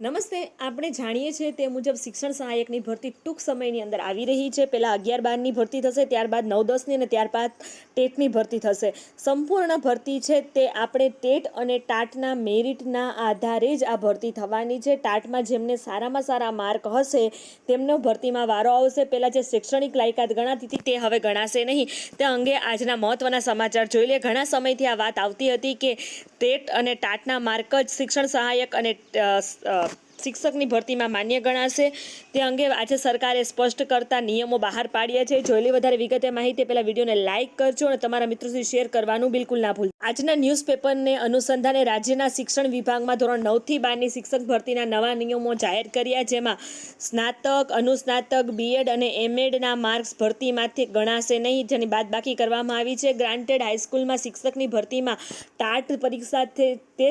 નમસ્તે, આપણે જાણીએ છીએ તે મુજબ શિક્ષણ સહાયકની ભરતી ટૂંક સમયની અંદર આવી રહી છે. પહેલાં અગિયાર બારની ભરતી થશે, ત્યારબાદ નવ દસની અને ત્યારબાદ ટેટની ભરતી થશે. સંપૂર્ણ ભરતી છે તે આપણે ટેટ અને ટાટના મેરિટના આધારે જ આ ભરતી થવાની છે. ટાટમાં જેમને સારામાં સારા માર્ક હશે, તેમનો ભરતીમાં વારો આવશે. પહેલાં જે શૈક્ષણિક લાયકાત ગણાતી હતી તે હવે ગણાશે નહીં. તે અંગે આજના મહત્ત્વના સમાચાર જોઈ લે. ઘણા સમયથી આ વાત આવતી હતી કે ટેટ અને ટાટના માર્ક જ શિક્ષણ સહાયક અને શિક્ષકની ભરતીમાં માન્ય ગણાશે. તે અંગે આજે સરકારે સ્પષ્ટ કરતા નિયમો બહાર પાડ્યા છે. જોયેલી વધારે વિગતે માહિતી. પહેલાં વિડીયોને લાઇક કરજો અને તમારા મિત્રો સુધી શેર કરવાનું બિલકુલ ના ભૂલ. આજના ન્યૂઝપેપરને અનુસંધાને રાજ્યના શિક્ષણ વિભાગમાં ધોરણ નવથી બારની શિક્ષક ભરતીના નવા નિયમો જાહેર કર્યા, જેમાં સ્નાતક, અનુસ્નાતક બીએડ અને એમએડના માર્ક્સ ભરતીમાંથી ગણાશે નહીં. જેની બાદબાકી કરવામાં આવી છે. ગ્રાન્ટેડ હાઈસ્કૂલમાં શિક્ષકની ભરતીમાં ટાટ પરીક્ષા તે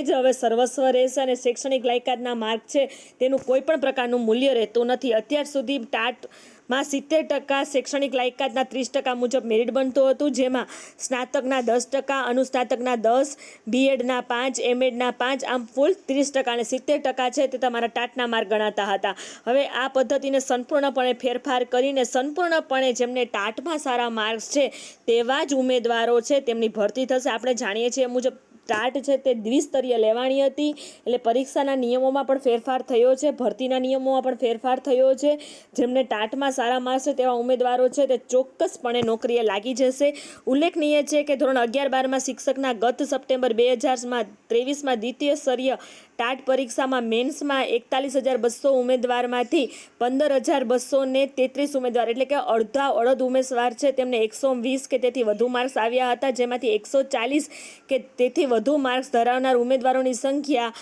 જ હવે સર્વસ્વ રહેશે અને શૈક્ષણિક લાયકાતના માર્ક છે. તેનું કોઈ પણ પ્રકારનું મૂલ્ય રહેતું નથી. અત્યાર સુધી ટાટમાં સિત્તેર ટકા શૈક્ષણિક લાયકાતના ત્રીસ ટકા મુજબ મેરિટ બનતું હતું, જેમાં સ્નાતકના દસ ટકા, અનુસ્નાતકના દસ, બીએડના પાંચ, એમએડના પાંચ, આમ ફૂલ ત્રીસ ટકા અને સિત્તેર ટકા છે તે તમારા ટાટના માર્ક ગણાતા હતા. હવે આ પદ્ધતિને સંપૂર્ણપણે ફેરફાર કરીને સંપૂર્ણપણે જેમને ટાટમાં સારા માર્ક્સ છે તેવા જ ઉમેદવારો છે, તેમની ભરતી થશે. આપણે જાણીએ છીએ મુજબ ટાટ છે તે દ્વિસ્તરીય લેવાની હતી. એટલે પરીક્ષાના નિયમોમાં પણ ફેરફાર થયો છે. ભરતીના નિયમોમાં પણ ફેરફાર થયો છે. જેમને ટાટમાં સારા માર્ક્સ છે તેવા ઉમેદવારો છે તે ચોક્કસપણે નોકરીએ લાગી જશે. ઉલ્લેખનીય છે કે ધોરણ અગિયાર બારમાં શિક્ષકના ગત સપ્ટેમ્બર બે હજારમાં ત્રેવીસમાં દ્વિતીય સ્તરીય ટાટ પરીક્ષામાં મેન્સમાં એકતાલીસ હજાર બસો ઉમેદવારમાંથી પંદર હજાર બસો ને તેત્રીસ ઉમેદવાર એટલે કે અડધા અડધ ઉમેદવાર છે. તેમને એકસો વીસ કે તેથી વધુ માર્ક્સ આવ્યા હતા. જેમાંથી એકસો ચાલીસ કે તેથી વધુ માર્ક્સ ધરાવનાર ઉમેદવારોની સંખ્યા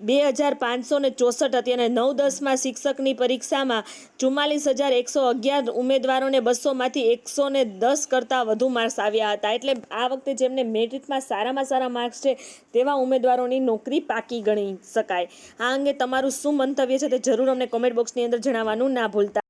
બે હજાર પાંચસો ને ચોસઠ હતી અને નવ દસમાં શિક્ષકની પરીક્ષામાં ચુમ્માલીસ હજાર એકસો અગિયાર ઉમેદવારોને બસોમાંથી એકસો ને દસ કરતાં વધુ માર્ક્સ આવ્યા હતા. એટલે આ વખતે જેમને મેરિટમાં સારામાં સારા માર્ક્સ છે, તેવા ઉમેદવારોની નોકરી પાકી ગણી શકાય. આ અંગે તમારું શું મંતવ્ય છે તે જરૂર અમને કોમેન્ટ બોક્સની અંદર જણાવવાનું ના ભૂલતા.